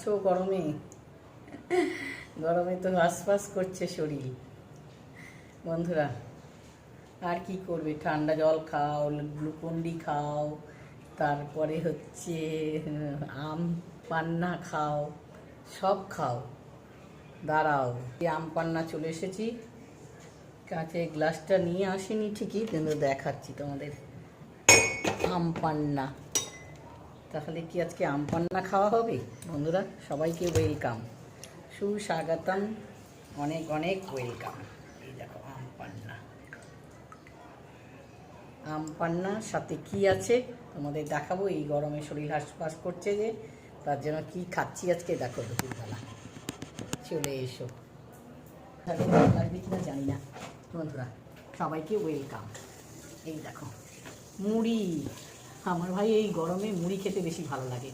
আছো গরমে? গরমে তো আশপাশ করছে শরীর। বন্ধুরা, আর কি করবে? ঠান্ডা জল খাও গ্লুকন্ডি খাও, তারপরে হচ্ছে, আম পান্না খাও, সব খাও। দাঁড়াও আম পান্না চলে এসেছি। কাছে গ্লাসটা নিয়ে আসিনি ঠিকই, কিন্তু দেখাচ্ছি তোমাদের আম পান্না। তাহলে কি আজকে আম পান্না খাওয়া হবে? বন্ধুরা, সবাইকে ওয়েলকাম সুস্বাগতম। অনেক অনেক ওয়েলকাম এই দেখো, আম পান্না। আম পান্নার সাথে কি আছে? তোমাদের দেখাবো। এই গরমে শরীর হাসপাস করছে যে, তার জন্য কি খাচ্ছি আজকে? দেখো, দুপুরবেলা। চলে এসো। লাগবে কিনা জানি না। বন্ধুরা, সবাইকে ওয়েলকাম এই দেখো, মুড়ি। আমার ভাই এই গরমে মুড়ি খেতে বেশি ভালো লাগে।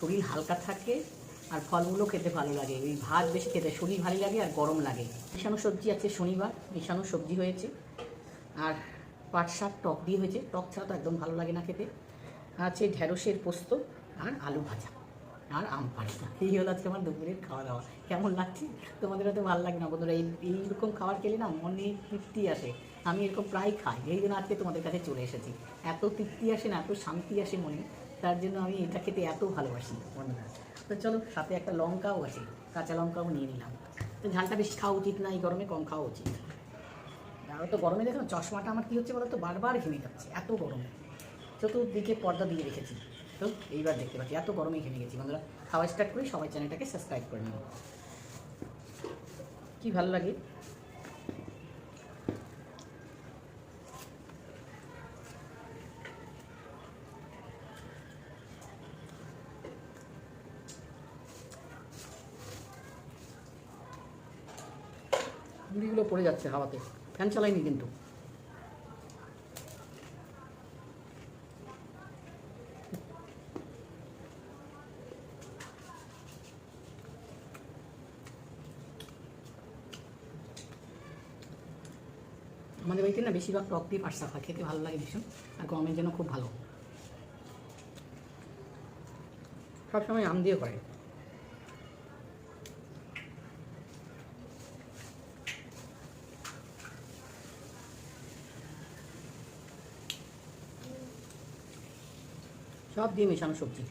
শরীর হালকা থাকে আর ফলগুলো খেতে ভালো লাগে। ওই ভাত বেশি খেতে শরীর ভালো লাগে আর গরম লাগে। মিশানো সবজি আছে শনিবার, মিশানো সবজি হয়েছে। আর পাট শাক, টক দিয়ে হয়েছে। টক ছাড়া তো একদম ভালো লাগে না খেতে। আছে ঢ্যাঁড়সের পোস্ত আর আলু ভাজা। আর আম পাড়া এই হলো আজকে আমার দুপুরের খাওয়া দাওয়া কেমন লাগছে? তোমাদের হয়তো ভালো লাগে না, বন্ধুরা। এই এইরকম খাবার খেলে না মনে তৃপ্তি আসে। আমি এরকম প্রায় খাই। এই জন্য আজকে তোমাদের কাছে চলে এসেছি। এত তৃপ্তি আসে না, এত শান্তি আসে মনে। তার জন্য আমি এটা খেতে এত ভালোবাসি, বন্ধুরা। তো চলো, সাথে একটা লঙ্কাও আছে। কাঁচা লঙ্কাও নিয়ে নিলাম। তো ঝালটা বেশি খাওয়া উচিত না, এই গরমে কম খাওয়া উচিত। আর তো গরমে দেখো, চশমাটা আমার কী হচ্ছে বলো তো বারবার ঘেমে যাচ্ছে, এত গরমে। চতুর্দিকে পর্দা দিয়ে রেখেছি। তো এইবার দেখতে পাচ্ছি, এত গরমে ঘেমে গেছি। বন্ধুরা, খাওয়া স্টার্ট করি, সবাই চ্যানেলটাকে সাবস্ক্রাইব করে নেব কি ভালো লাগে? পড়ে যাচ্ছে হাওয়াতে। ফ্যান চালাইনি কিন্তু। আমাদের বাড়িতে না বেশিরভাগ টক দিয়ে পাট শাক খেতে ভালো লাগে ভীষণ, আর গরমের জন্য খুব ভালো। সবসময় আম দিয়ে করে। সব দিয়ে মেশানো সবজি।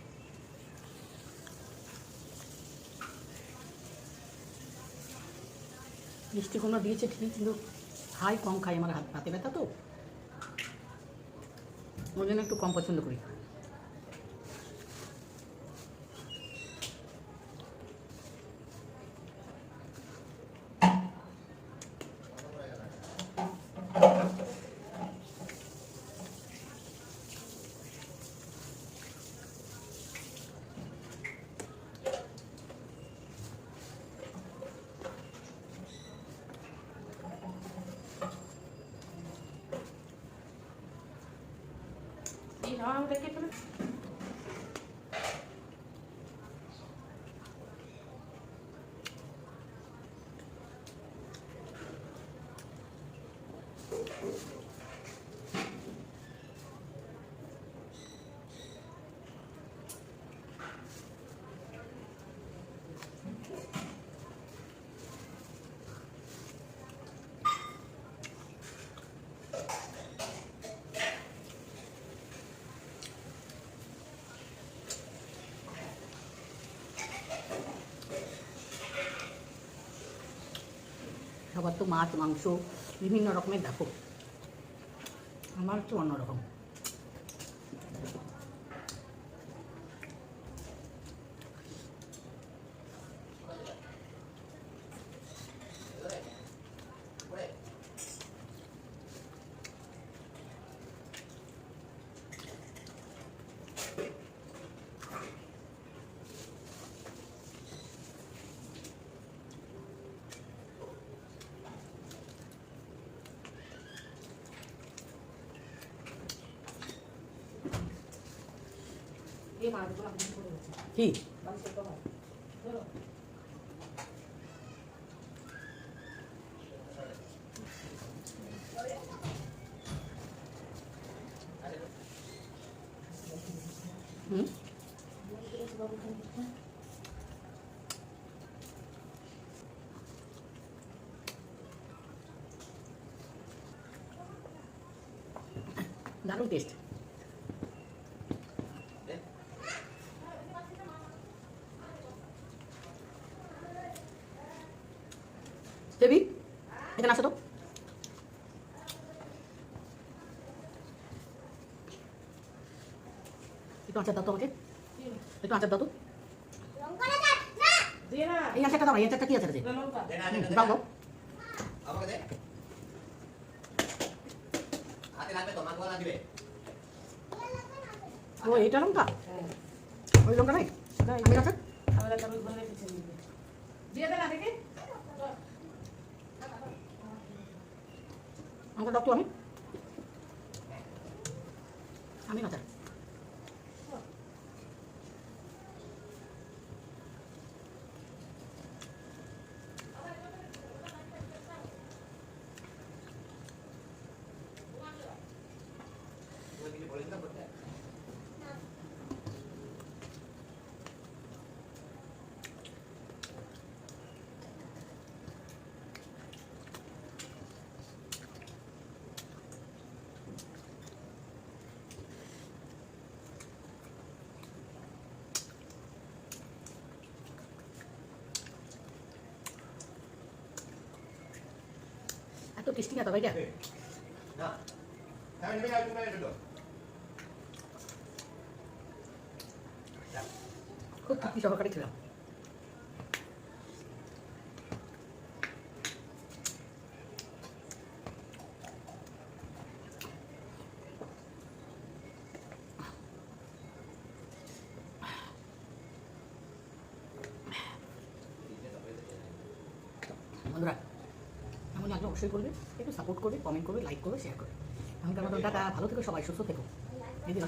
মিষ্টি কুমড়া দিয়েছে ঠিক কিন্তু খাই কম খাই আমার হাত হাতে ব্যথা তো ওই জন্য একটু কম পছন্দ করি não daqui pra... Thank সবার তো মাছ মাংস বিভিন্ন রকমের দেখো। আমার তো অন্যরকম। কি হুম দারুণ টেস্ট এখানে আসো তো একটু আচার দাও তো আমাকে একটু আচার দাও তো দিয়ে না এই আচারটা দাও না, এই আচারটা কি আচার আছে লঙ্কা দে না, হুম, দে না, দে দাও না। দাও আমাকে দে। হাতে লাগবে তো, মাখবো না দিবে। ও এইটা লঙ্কা হ্যাঁ ওই লঙ্কা নাই নাই। আমি আচার আমরা তাহলে ঘরে রেখেছি দিয়ে দে না Aku dokter Amin. Amin angkat. Boleh kita কিছু বলিস না করতে? এত টেস্টি না তবে এটা না। আমি নেমে যাই, তুমি বাইরে ঢুকো। খুব তৃপ্তি সহকারে ছিলাম বন্ধুরা এমন লাগলে অবশ্যই করবে। একটু সাপোর্ট করবে কমেন্ট করবে লাইক করবে শেয়ার করবে। এখনকার মতন টাটা ভালো থেকো, সবাই সুস্থ থেকো। যদি